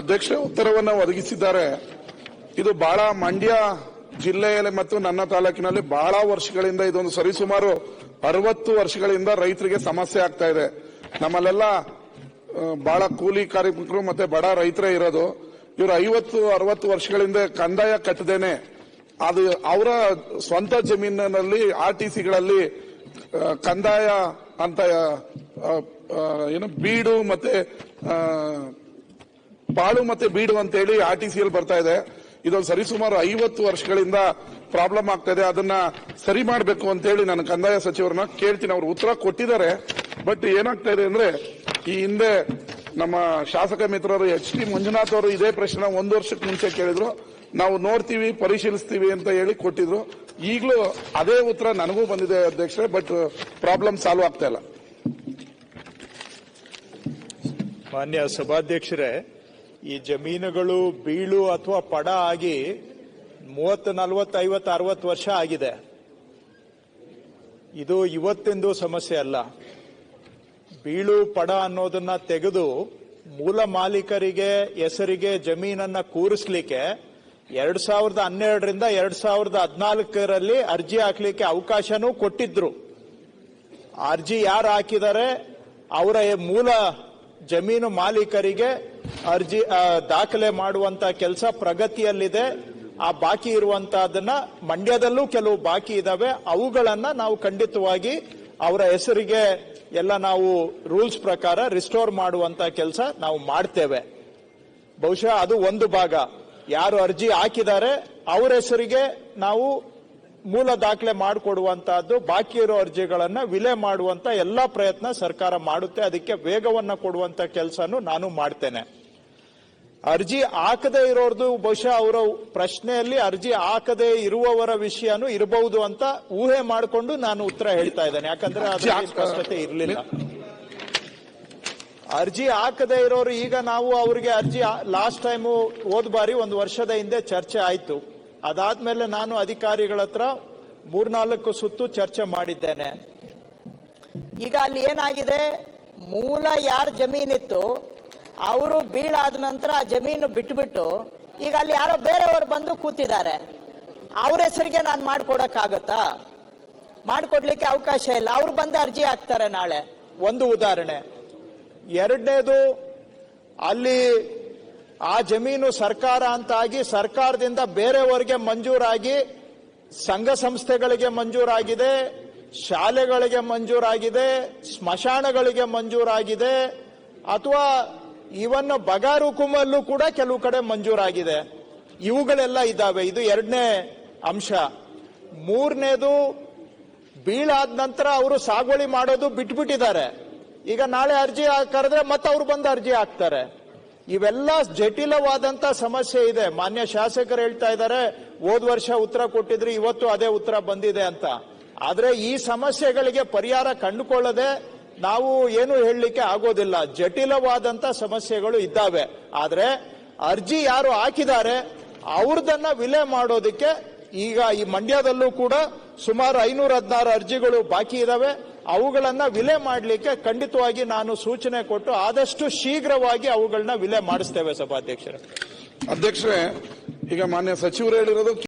ಅಧ್ಯಕ್ಷ, ಉತ್ತರವನ್ನು ಒದಗಿಸಿದ್ದಾರೆ. ಇದು ಬಹಳ ಮಂಡ್ಯ ಜಿಲ್ಲೆಯಲ್ಲಿ ಮತ್ತು ನನ್ನ ತಾಲೂಕಿನಲ್ಲಿ ಬಹಳ ವರ್ಷಗಳಿಂದ ಇದೊಂದು ಸರಿಸುಮಾರು ಅರವತ್ತು ವರ್ಷಗಳಿಂದ ರೈತರಿಗೆ ಸಮಸ್ಯೆ ಆಗ್ತಾ ಇದೆ. ನಮ್ಮಲ್ಲೆಲ್ಲ ಬಹಳ ಕೂಲಿ ಕಾರ್ಮಿಕರು ಮತ್ತೆ ಬಡ ರೈತರೇ ಇರೋದು. ಇವರು ಐವತ್ತು, ಅರವತ್ತು ವರ್ಷಗಳಿಂದ ಕಂದಾಯ ಕಟ್ಟದೇನೆ ಅದು ಅವರ ಸ್ವಂತ ಜಮೀನಿನಲ್ಲಿ ಆರ್ ಟಿ ಸಿಗಳಲ್ಲಿ ಕಂದಾಯ ಅಂತ ಏನು, ಬೀಡು ಮತ್ತೆ ಪಾಳು ಮತ್ತೆ ಬೀಡು ಅಂತೇಳಿ ಆರ್ ಟಿ ಸಿಯಲ್ಲಿ ಬರ್ತಾ ಇದೆ. ಇದೊಂದು ಸರಿಸುಮಾರು ಐವತ್ತು ವರ್ಷಗಳಿಂದ ಪ್ರಾಬ್ಲಮ್ ಆಗ್ತಾ ಇದೆ. ಅದನ್ನ ಸರಿ ಮಾಡಬೇಕು ಅಂತ ಹೇಳಿ ನಾನು ಕಂದಾಯ ಸಚಿವರನ್ನ ಕೇಳ್ತೀನಿ. ಅವರು ಉತ್ತರ ಕೊಟ್ಟಿದ್ದಾರೆ. ಬಟ್ ಏನಾಗ್ತಾ ಇದೆ ಅಂದ್ರೆ ಈ ಹಿಂದೆ ನಮ್ಮ ಶಾಸಕ ಮಿತ್ರರು ಎಚ್ ಟಿ ಮಂಜುನಾಥ್ ಅವರು ಇದೇ ಪ್ರಶ್ನೆ ಒಂದು ವರ್ಷಕ್ಕೆ ಮುಂಚೆ ಕೇಳಿದ್ರು. ನಾವು ನೋಡ್ತೀವಿ, ಪರಿಶೀಲಿಸ್ತೀವಿ ಅಂತ ಹೇಳಿ ಕೊಟ್ಟಿದ್ರು. ಈಗಲೂ ಅದೇ ಉತ್ತರ ನನಗೂ ಬಂದಿದೆ ಅಧ್ಯಕ್ಷರೇ, ಬಟ್ ಪ್ರಾಬ್ಲಮ್ ಸಾಲ್ವ್ ಆಗ್ತಾ ಇಲ್ಲ. ಮಾನ್ಯ ಸಭಾಧ್ಯಕ್ಷರೇ ಈ ಜಮೀನುಗಳು ಬೀಳು ಅಥವಾ ಪಡ ಆಗಿ ಮೂವತ್ತು, ನಲವತ್ತು, ಐವತ್ತು, ಅರವತ್ತು ವರ್ಷ ಆಗಿದೆ. ಇದು ಇವತ್ತಿಂದು ಸಮಸ್ಯೆ ಅಲ್ಲ. ಬೀಳು, ಪಡ ಅನ್ನೋದನ್ನ ತೆಗೆದು ಮೂಲ ಮಾಲೀಕರಿಗೆ ಹೆಸರಿಗೆ ಜಮೀನನ್ನ ಕೂರಿಸ್ಲಿಕ್ಕೆ ಎರಡ್ ಸಾವಿರದ ಹನ್ನೆರಡರಿಂದ ಎರಡ್ ಸಾವಿರದ ಹದಿನಾಲ್ಕರಲ್ಲಿ ಅರ್ಜಿ ಹಾಕ್ಲಿಕ್ಕೆ ಅವಕಾಶನೂ ಕೊಟ್ಟಿದ್ರು. ಅರ್ಜಿ ಯಾರು ಹಾಕಿದ್ದಾರೆ? ಅವರ ಮೂಲ ಜಮೀನು ಮಾಲೀಕರಿಗೆ ಅರ್ಜಿ ದಾಖಲೆ ಮಾಡುವಂತ ಕೆಲಸ ಪ್ರಗತಿಯಲ್ಲಿದೆ. ಆ, ಬಾಕಿ ಇರುವಂತಹದನ್ನ ಮಂಡ್ಯದಲ್ಲೂ ಕೆಲವು ಬಾಕಿ ಇದಾವೆ. ಅವುಗಳನ್ನ ನಾವು ಖಂಡಿತವಾಗಿ ಅವರ ಹೆಸರಿಗೆ ಎಲ್ಲ ನಾವು ರೂಲ್ಸ್ ಪ್ರಕಾರ ರಿಸ್ಟೋರ್ ಮಾಡುವಂತ ಕೆಲಸ ನಾವು ಮಾಡ್ತೇವೆ. ಬಹುಶಃ ಅದು ಒಂದು ಭಾಗ. ಯಾರು ಅರ್ಜಿ ಹಾಕಿದ್ದಾರೆ, ಅವರ ಹೆಸರಿಗೆ ನಾವು ಮೂಲ ದಾಖಲೆ ಮಾಡಿಕೊಡುವಂತಹದ್ದು, ಬಾಕಿ ಇರೋ ಅರ್ಜಿಗಳನ್ನ ವಿಲೆ ಮಾಡುವಂತ ಎಲ್ಲಾ ಪ್ರಯತ್ನ ಸರ್ಕಾರ ಮಾಡುತ್ತೆ. ಅದಕ್ಕೆ ವೇಗವನ್ನ ಕೊಡುವಂತ ಕೆಲಸನೂ ನಾನು ಮಾಡ್ತೇನೆ. ಅರ್ಜಿ ಹಾಕದೇ ಇರೋರ್ದು ಬಹುಶಃ ಅವರ ಪ್ರಶ್ನೆಯಲ್ಲಿ ಅರ್ಜಿ ಹಾಕದೇ ಇರುವವರ ವಿಷಯನೂ ಇರಬಹುದು ಅಂತ ಊಹೆ ಮಾಡಿಕೊಂಡು ನಾನು ಉತ್ತರ ಹೇಳ್ತಾ ಇದ್ದೇನೆ. ಯಾಕಂದ್ರೆ ಅರ್ಜಿ ಅದರಲ್ಲಿ ಸ್ಪಷ್ಟತೆ ಇರಲಿಲ್ಲ. ಅರ್ಜಿ ಹಾಕದೇ ಇರೋರು ಈಗ ನಾವು ಅವರಿಗೆ ಅರ್ಜಿ ಲಾಸ್ಟ್ ಟೈಮು ಹೋದ್ ಬಾರಿ ಒಂದು ವರ್ಷದ ಹಿಂದೆ ಚರ್ಚೆ ಆಯ್ತು. ಅದಾದ್ಮೇಲೆ ನಾನು ಅಧಿಕಾರಿಗಳ ಹತ್ರ ಮೂರ್ನಾಲ್ಕು ಸುತ್ತು ಚರ್ಚೆ ಮಾಡಿದ್ದೇನೆ. ಈಗ ಅಲ್ಲಿ ಏನಾಗಿದೆ? ಮೂಲ ಯಾರ ಜಮೀನಿತ್ತು? ಅವರು ಬೀಳಾದ ನಂತರ ಆ ಜಮೀನು ಬಿಟ್ಬಿಟ್ಟು ಈಗ ಅಲ್ಲಿ ಯಾರೋ ಬೇರೆಯವರು ಬಂದು ಕೂತಿದ್ದಾರೆ. ಅವ್ರ ಹೆಸರಿಗೆ ನಾನು ಮಾಡ್ಕೊಡಕ್ಕಾಗತ್ತಾ? ಮಾಡಿಕೊಡ್ಲಿಕ್ಕೆ ಅವಕಾಶ ಇಲ್ಲ. ಅವ್ರು ಬಂದು ಅರ್ಜಿ ಹಾಕ್ತಾರೆ ನಾಳೆ. ಒಂದು ಉದಾಹರಣೆ. ಎರಡನೇದು, ಅಲ್ಲಿ ಆ ಜಮೀನು ಸರ್ಕಾರ ಅಂತಾಗಿ ಸರ್ಕಾರದಿಂದ ಬೇರೆಯವರಿಗೆ ಮಂಜೂರಾಗಿ, ಸಂಘ ಸಂಸ್ಥೆಗಳಿಗೆ ಮಂಜೂರಾಗಿದೆ, ಶಾಲೆಗಳಿಗೆ ಮಂಜೂರಾಗಿದೆ, ಸ್ಮಶಾನಗಳಿಗೆ ಮಂಜೂರಾಗಿದೆ, ಅಥವಾ ಇವನ್ ಬಗಾರುಕುಮಲ್ಲೂ ಕೂಡ ಕೆಲವು ಕಡೆ ಮಂಜೂರಾಗಿದೆ. ಇವುಗಳೆಲ್ಲ ಇದ್ದಾವೆ. ಇದು ಎರಡನೇ ಅಂಶ. ಮೂರನೇದು ಬೀಳಾದ ನಂತರ ಅವರು ಸಾಗುವಳಿ ಮಾಡೋದು ಬಿಟ್ಬಿಟ್ಟಿದ್ದಾರೆ. ಈಗ ನಾಳೆ ಅರ್ಜಿ ಕರೆದ್ರೆ ಮತ್ತೆ ಅವ್ರು ಬಂದು ಅರ್ಜಿ ಹಾಕ್ತಾರೆ. ಇವೆಲ್ಲ ಜಟಿಲವಾದಂತ ಸಮಸ್ಯೆ ಇದೆ. ಮಾನ್ಯ ಶಾಸಕರು ಹೇಳ್ತಾ ಇದ್ದಾರೆ, ಹೋದ ವರ್ಷ ಉತ್ತರ ಕೊಟ್ಟಿದ್ರು, ಇವತ್ತು ಅದೇ ಉತ್ತರ ಬಂದಿದೆ ಅಂತ. ಆದ್ರೆ ಈ ಸಮಸ್ಯೆಗಳಿಗೆ ಪರಿಹಾರ ಕಂಡುಕೊಳ್ಳದೆ ನಾವು ಏನು ಹೇಳಲಿಕ್ಕೆ ಆಗೋದಿಲ್ಲ. ಜಟಿಲವಾದಂತ ಸಮಸ್ಯೆಗಳು ಇದ್ದಾವೆ. ಆದ್ರೆ ಅರ್ಜಿ ಯಾರು ಹಾಕಿದ್ದಾರೆ, ಅವ್ರದನ್ನ ವಿಲೆ ಮಾಡೋದಕ್ಕೆ ಈಗ ಈ ಮಂಡ್ಯದಲ್ಲೂ ಕೂಡ ಸುಮಾರು ಐನೂರ ಹದಿನಾರು ಅರ್ಜಿಗಳು ಬಾಕಿ ಇದಾವೆ. ಅವುಗಳನ್ನ ವಿಲೆ ಮಾಡಲಿಕ್ಕೆ ಖಂಡಿತವಾಗಿ ನಾನು ಸೂಚನೆ ಕೊಟ್ಟು ಆದಷ್ಟು ಶೀಘ್ರವಾಗಿ ಅವುಗಳನ್ನ ವಿಲೆ ಮಾಡಿಸ್ತೇವೆ ಸಭಾಧ್ಯಕ್ಷರೇ. ಅಧ್ಯಕ್ಷರೇ, ಈಗ ಮಾನ್ಯ ಸಚಿವರು ಹೇಳಿರೋದು